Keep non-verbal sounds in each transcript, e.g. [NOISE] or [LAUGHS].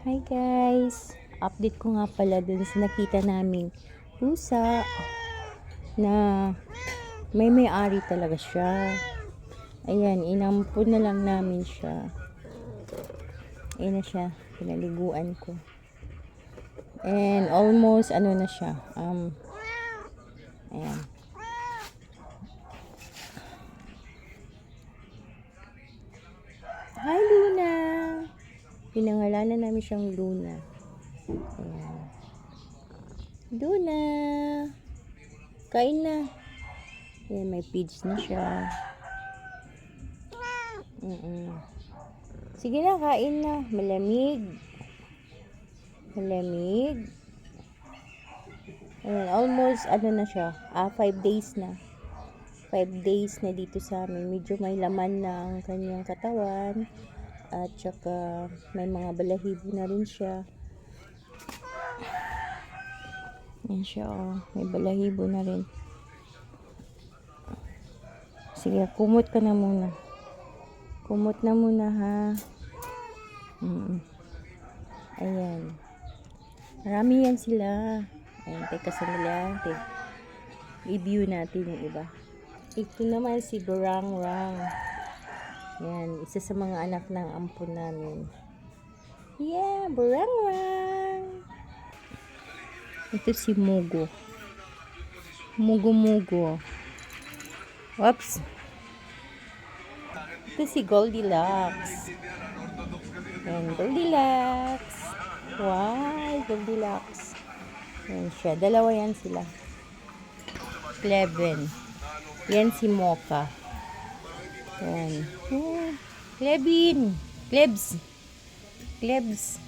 Hi guys! Update ko nga pala dun sa nakita naming pusa na may may-ari talaga siya. Ayan, inampun na lang namin siya. Ayan na siya, pinaliguan ko. And almost, ano na siya, um, ayan. Hi Luna! Pinangalanan namin siyang Luna. Ayan. Luna! Kain na. Ayan, may feeds na siya. Mm-mm. Sige na, kain na. Malamig. Malamig. Ayan, almost, ano na siya, ah, five days na. Five days na dito sa amin. Medyo may laman na ang kanyang katawan. At saka, may mga balahibo na rin siya. Yan siya, oh. May balahibo na rin. Sige, kumot ka na muna. Kumot na muna, ha. Mm. Ayan. Marami yan sila. Ayan, teka sandali. Te- I-view natin yung iba. Ito naman si Barang Rang. Yan, isa sa mga anak ng ampon namin. Yeah, Barang Rang. Ito si Mugo. Mugo Mugo. Whoops. Ito si Goldilocks. Yan, Goldilocks. Wow, Goldilocks. Yan siya. Dalawa yan sila. Cleven. Yan si Mocha. Yan. Oh, Klebin. Klebs. Klebs.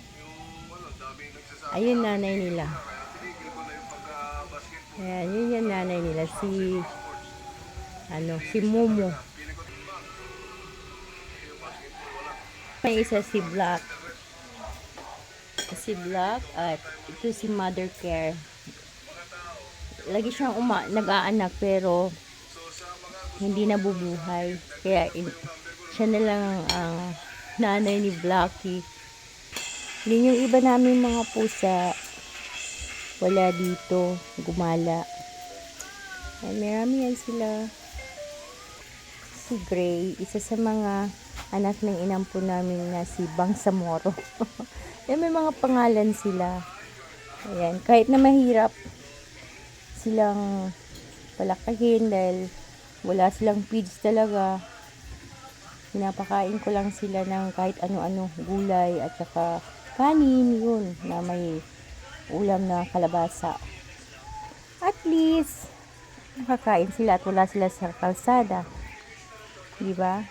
Ayun nanay nila. Ayan, yun yung nanay nila. Si, ano, si Momo. May isa si Black. Si Black at ito si Mother Care. Lagi siyang uma, nag-aanak pero hindi nabubuhay. Kaya in, siya na lang ang nanay ni Blackie. Yun yung iba namin mga pusa. Wala dito. Gumala. Ay, marami yan sila. Si Gray, isa sa mga anak ng inampo namin na si Bangsamoro. [LAUGHS] eh, may mga pangalan sila. Ayan, kahit na mahirap silang palakahin dahil wala silang feeds talaga. Pinapakain ko lang sila ng kahit ano-ano, gulay at saka kanin yun na may ulam na kalabasa. At least, nakakain sila at wala sila sa kalsada. Di ba?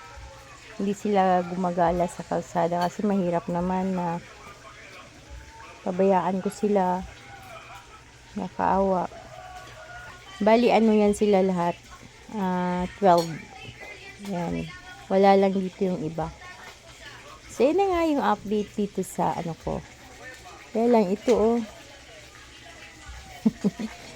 Hindi sila gumagala sa kalsada kasi mahirap naman na pabayaan ko sila. Nakaawa. Bali, ano yan sila lahat? Ah, 12. Yan. Wala lang dito yung iba. So, yun na nga yung update dito sa ano ko. Kaya lang, ito oh. [LAUGHS]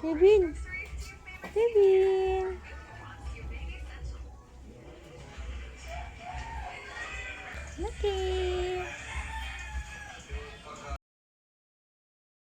Kevin! Kevin! Okay.